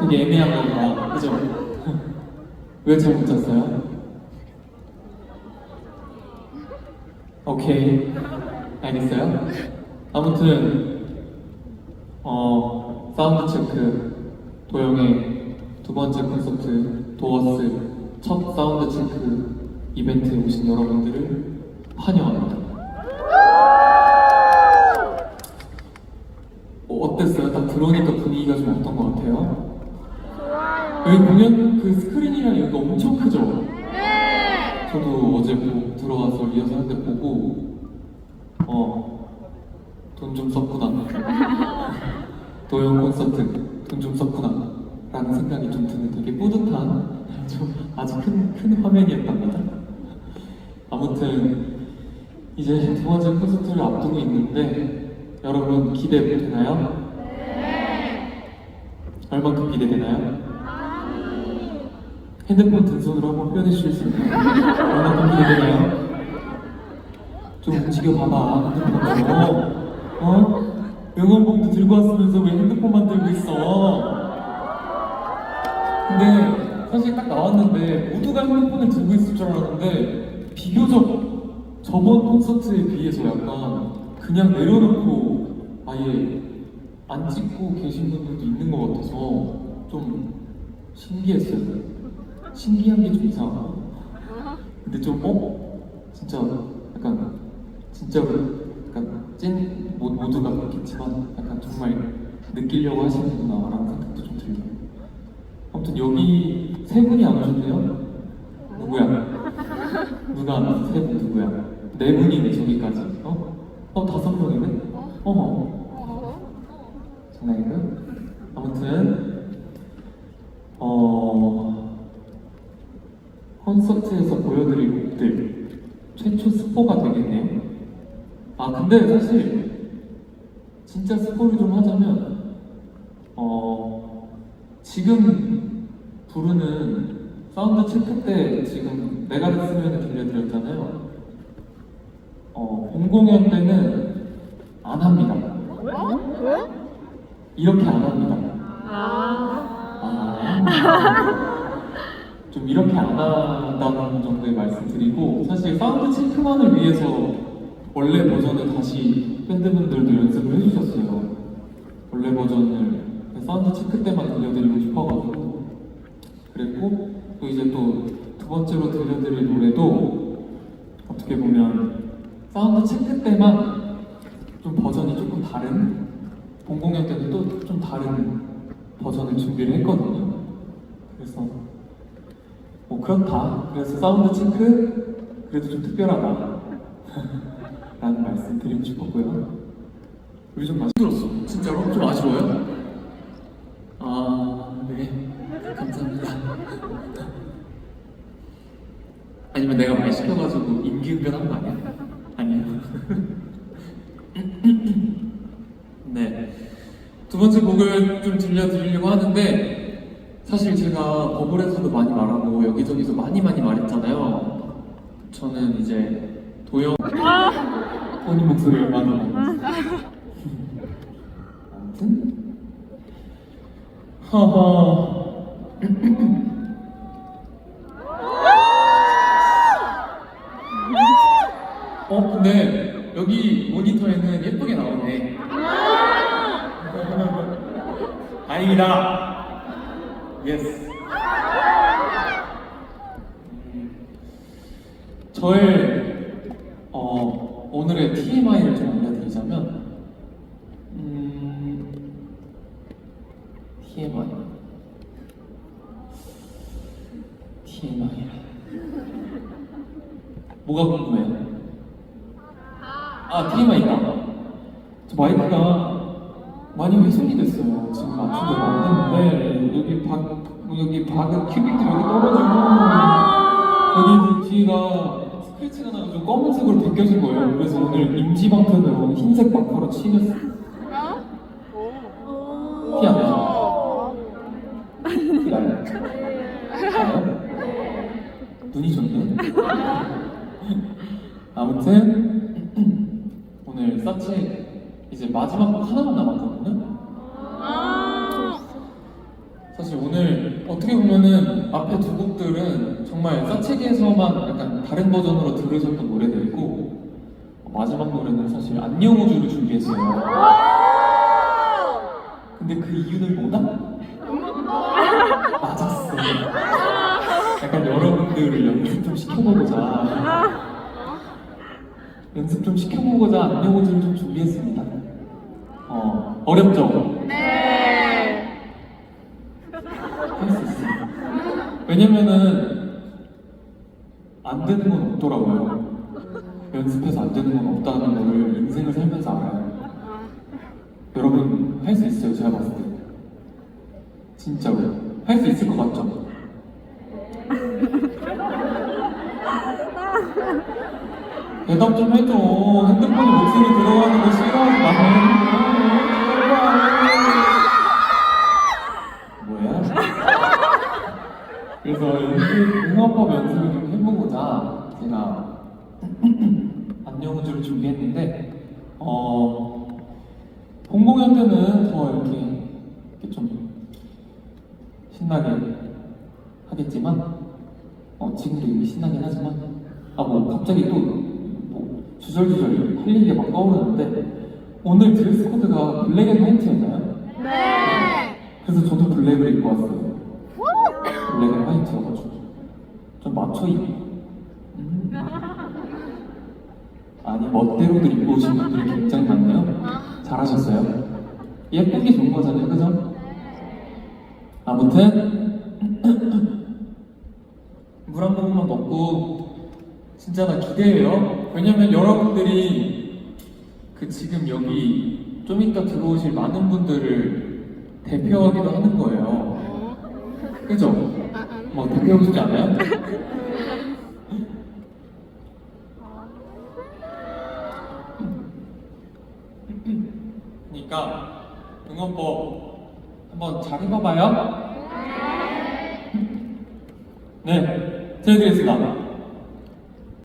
되게 애매한 건가? 그죠? 왜 잘못 잤어요? 오케이. 알겠어요? 아무튼, 어, 사운드 체크, 도영의 두 번째 콘서트, 도어스 첫 사운드 체크 이벤트에 오신 여러분들을 환영합니다. 어, 어땠어요? 딱 들어오니까 분위기가 좀 어떤 것 같아요? 여기 보면 그 스크린이랑 여기가 엄청 크죠? 저도 어제 보, 들어와서 리허설 할 때 보고 어, 돈 좀 썼구나 도영 콘서트 돈 좀 썼구나 라는 생각이 좀 드는 되게 뿌듯한 좀 아주 큰, 큰 화면이었답니다 아무튼 이제 두 번째 콘서트를 앞두고 있는데 여러분 기대되나요? 얼만큼 기대되나요? 핸드폰 든 손으로 한번 표현해 주실 수 있나요? 얼마큼 기대되나요? 좀 움직여 봐봐 핸드폰으로 어? 응원봉도 들고 왔으면서 왜 핸드폰만 들고 있어? 근데 사실 딱 나왔는데 모두가 핸드폰을 들고 있을 줄 알았는데 비교적 저번 콘서트에 비해서 약간 그냥 내려놓고 아예 안 찍고 계신 분들도 있는 것 같아서 좀 신기했어요. 신기한 게 좀 이상하고 근데 좀 어? 진짜 약간 진짜로 약간 찐 모- 모두가 그렇겠지만 약간 정말 느끼려고 하시는구나라는 생각도 좀 들고 아무튼 여기 세 분이 안 오셨네요 누구야? 누가 안 왔어? 세분 누구야? 네 분이네 저기까지 어? 어 다섯 명이네? 어머 장난이다? 아무튼 어 콘서트에서 보여드릴 곡들 최초 스포가 되겠네요. 아 근데 사실 진짜 스포를 좀 하자면 어 지금 부르는 사운드 체크 때 지금 내가 됐으면 들려드렸잖아요. 어 본 공연 때는 안 합니다. 이렇게 안 합니다. 아. 좀 이렇게 안 한다는 정도의 말씀드리고 사실 사운드 체크만을 위해서 원래 버전을 다시 밴드분들도 연습을 해주셨어요. 원래 버전을 사운드 체크 때만 들려드리고 싶어가지고 그랬고 또 이제 또 두 번째로 들려드릴 노래도 어떻게 보면 사운드 체크 때만 좀 버전이 조금 다른 본공연 때는 또 좀 다른 버전을 준비를 했거든요. 그래서 뭐 그렇다. 그래서 사운드 체크 그래도 좀 특별하다. 라는 말씀 드리고 싶었고요. 우리 좀 많이 들었어. 진짜로? 좀 아쉬워요? 아, 네. 감사합니다. 아니면 내가 말 시켜가지고 임기응변한 거 아니야? 아니야. 네. 두 번째 곡을 좀 들려드리려고 하는데 사실 제가 버블에서도 많이 말하고 여기저기서 많이 많이 말했잖아요. 저는 이제 도영 본인 목소리 얼마나 아무튼 하하 어 근데 여기 모니터에는 예쁘게 나오네. 다행이다. 예스 저의 어, 오늘의 TMI를 좀 알려드리자면 음, TMI TMI라. 뭐가 궁금해요? 아 TMI 있다 저 마이크가 많이 훼손이 됐어요 지금 맞추기가 안 됐는데 여기 박 여기 박은 큐빅들이 여기 떨어지고 여기 뒤가 스크래치가 나고 좀 검은색으로 바뀌어진 거예요. 그래서 오늘 임시방편으로 흰색 마커로 칠했어요. 티안 나죠? 티 나요? 나요? 눈이 좋네. 아무튼 사치 이제 마지막 곡 하나만 남았거든요. 사실 오늘 어떻게 보면은 앞에 두 곡들은 정말 사체기에서만 약간 다른 버전으로 들으셨던 노래들이고 마지막 노래는 사실 안녕 우주를 준비했어요. 근데 그 이유는 뭐다? 맞았어. 약간 여러분들을 연습 좀 시켜보고자 연습 좀 시켜보고자 안녕 우주를 좀 준비했습니다. 어 어렵죠? 할수 있어. 왜냐면은 안 되는 건 없더라고요. 연습해서 안 되는 건 없다는 거를 인생을 살면서 알아요. 여러분 할 수 있어요. 제가 봤을 때 진짜로 할 수 있을 것 같죠? 대답 좀 해줘. 핸드폰에 목소리 들어가는 거 싫어하지 마. 뭐야? 그래서 응원법 연습을 좀 해보고자 제가 안녕우주를 준비했는데 어 본공연 때는 더 이렇게, 이렇게 좀 신나게 하겠지만 어, 지금도 이미 신나긴 하지만 아뭐 갑자기 또뭐 주절주절 할 얘기가 막 떠오르는데 오늘 드레스 코드가 블랙 앤 화이트였나요? 그래서 저도 블랙을 입고 왔어요. 블랙 앤 화이트여가지고 좀 맞춰 입. 음. 아니 멋대로들 입고 오신 분들이 굉장히 많네요. 잘하셨어요. 예쁜 게 좋은 거잖아요, 그죠? 아무튼 물 한 모금만 먹고 진짜 나 기대해요. 왜냐면 여러분들이 그 지금 여기 좀 이따 들어오실 많은 분들을 대표하기도 하는 거예요. 그죠? 뭐 대표하고 싶지 않아요? 그러니까 응원법 한번 잘 해봐봐요. 네, 드리겠습니다.